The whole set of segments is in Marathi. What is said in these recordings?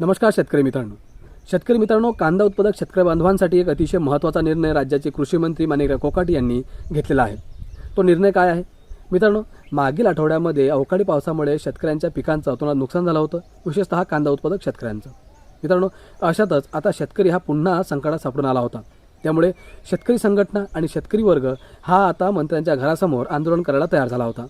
नमस्कार शेतकरी मित्रांनो. शेतकरी मित्रांनो कांदा उत्पादक शेतकरी बांधवांसाठी एक अतिशय महत्त्वाचा निर्णय राज्याचे कृषी मंत्री कोकाट यांनी घेतलेला आहे. तो निर्णय काय आहे? मित्रांनो मागील आठवड्यामध्ये अवकाळी पावसामुळे शेतकऱ्यांच्या पिकांचं अतोनात नुकसान झालं होतं विशेषतः कांदा उत्पादक शेतकऱ्यांचं. मित्रांनो अशातच आता शेतकरी हा पुन्हा संकटात सापडून आला होता. त्यामुळे शेतकरी संघटना आणि शेतकरी वर्ग हा आता मंत्र्यांच्या घरासमोर आंदोलन करायला तयार झाला होता.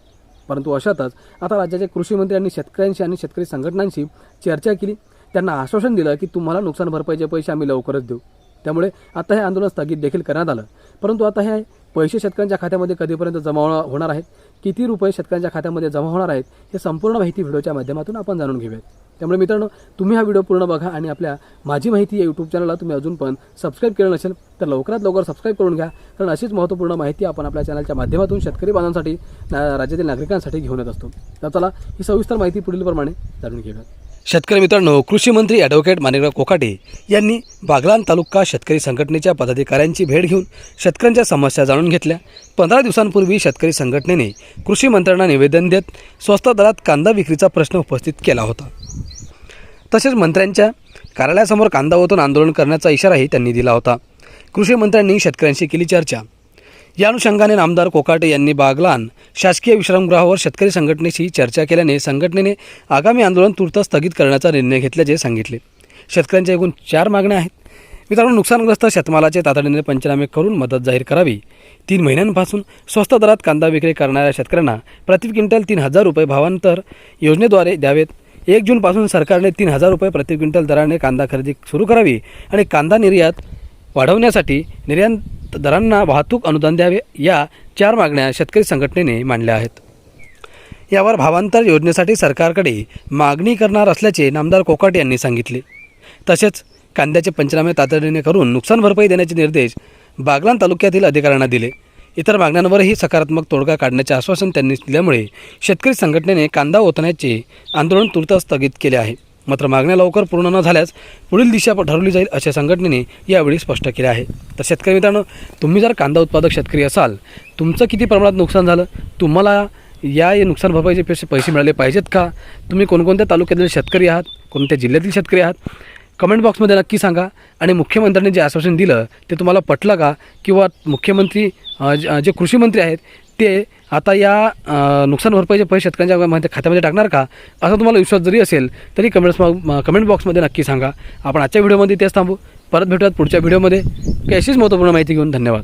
परंतु अशातच आता राज्याचे कृषी मंत्री शेतकऱ्यांशी आणि शेतकरी संघटनांशी चर्चा केली. त्यांना आश्वासन दिलं की तुम्हाला नुकसान भरपाईचे पैसे आम्ही लवकरच देऊ. त्यामुळे आता हे आंदोलन स्थगित देखील करण्यात आलं. परंतु आता हे पैसे शेतकऱ्यांच्या खात्यामध्ये कधीपर्यंत जमा होणार- होणार आहेत? किती रुपये शेतकऱ्यांच्या खात्यामध्ये जमा होणार आहेत? हे संपूर्ण माहिती व्हिडिओच्या माध्यमातून आपण जाणून घेऊयात. त्यामुळे मित्रांनो तुम्ही हा व्हिडिओ पूर्ण बघा आणि आपल्या माझी माहिती या यूट्यूब चॅनलला तुम्ही अजून पण सबस्क्राईब केलं नसेल तर लवकरात लवकर सबस्क्राईब करून घ्या. कारण अशीच महत्त्वपूर्ण माहिती आपण आपल्या चॅनलच्या माध्यमातून शेतकरी बांधवांसाठी राज्यातील नागरिकांसाठी घेऊन येत असतो. तर चला ही सविस्तर माहिती पुढीलप्रमाणे जाणून घेऊयात. शेतकरी मित्रांनो कृषी मंत्री ॲडव्होकेट माणिकराव कोकाटे यांनी बागलान तालुका शेतकरी संघटनेच्या पदाधिकाऱ्यांची भेट घेऊन शेतकऱ्यांच्या समस्या जाणून घेतल्या. पंधरा दिवसांपूर्वी शेतकरी संघटनेने कृषी मंत्र्यांना निवेदन देत स्वस्त दरात कांदा विक्रीचा प्रश्न उपस्थित केला होता. तसेच मंत्र्यांच्या कार्यालयासमोर कांदा ओतून आंदोलन करण्याचा इशाराही त्यांनी दिला होता. कृषी मंत्र्यांनी शेतकऱ्यांशी केली चर्चा. या अनुषंगाने नामदार कोकाटे यांनी बागलान शासकीय विश्रामगृहावर शेतकरी संघटनेशी चर्चा केल्याने संघटनेने आगामी आंदोलन तूर्त स्थगित करण्याचा निर्णय घेतल्याचे सांगितले. शेतकऱ्यांच्या एकूण चार मागण्या आहेत. मित्रांनो नुकसानग्रस्त शेतमालाचे तातडीने पंचनामे करून मदत जाहीर करावी. तीन महिन्यांपासून स्वस्त दरात कांदा विक्री करणाऱ्या शेतकऱ्यांना प्रति क्विंटल तीन हजार रुपये भावांतर योजनेद्वारे द्यावेत. एक जूनपासून सरकारने तीन हजार रुपये प्रति क्विंटल दराने कांदा खरेदी सुरू करावी आणि कांदा निर्यात वाढवण्यासाठी निर्यात दरांना वाहतूक अनुदान द्यावे या चार मागण्या शेतकरी संघटनेने मांडल्या आहेत. यावर भावांतर योजनेसाठी सरकारकडे मागणी करणार असल्याचे नामदार कोकाटे यांनी सांगितले. तसेच कांद्याचे पंचनामे तातडीने करून नुकसान भरपाई देण्याचे निर्देश बागलान तालुक्यातील अधिकाऱ्यांना दिले. इतर मागण्यांवरही सकारात्मक तोडगा काढण्याचे आश्वासन त्यांनी दिल्यामुळे शेतकरी संघटनेने कांदा ओतण्याचे आंदोलन तुर्त स्थगित केले आहे. मात्र मागण्या लवकर पूर्ण न झाल्यास पुढील दिशा ठरवली जाईल असे संघटनेने यावेळी स्पष्ट केले आहे. तर शेतकरी मित्रांनो तुम्ही जर कांदा उत्पादक शेतकरी असाल तुमचं किती प्रमाणात नुकसान झालं? तुम्हाला या नुकसान भरपाईचे पैसे पैसे मिळाले पाहिजेत का? तुम्ही कोणकोणत्या तालुक्यातील शेतकरी आहात? कोणत्या जिल्ह्यातील शेतकरी आहात? कमेंट बॉक्समध्ये नक्की सांगा. आणि मुख्यमंत्र्यांनी जे आश्वासन दिलं ते तुम्हाला पटलं का? किंवा मुख्यमंत्री जे कृषीमंत्री आहेत ते आता या नुकसान भरपाईचे पैसे शेतकऱ्यांच्या माहिती खात्यामध्ये टाकणार का? असा तुम्हाला विश्वास जरी असेल तरी कमेंट्स कमेंट बॉक्समध्ये नक्की सांगा. आपण आजच्या व्हिडिओमध्ये तेच थांबू. परत भेटूयात पुढच्या व्हिडिओमध्ये काही अशीच महत्त्वपूर्ण माहिती घेऊन धन्यवाद.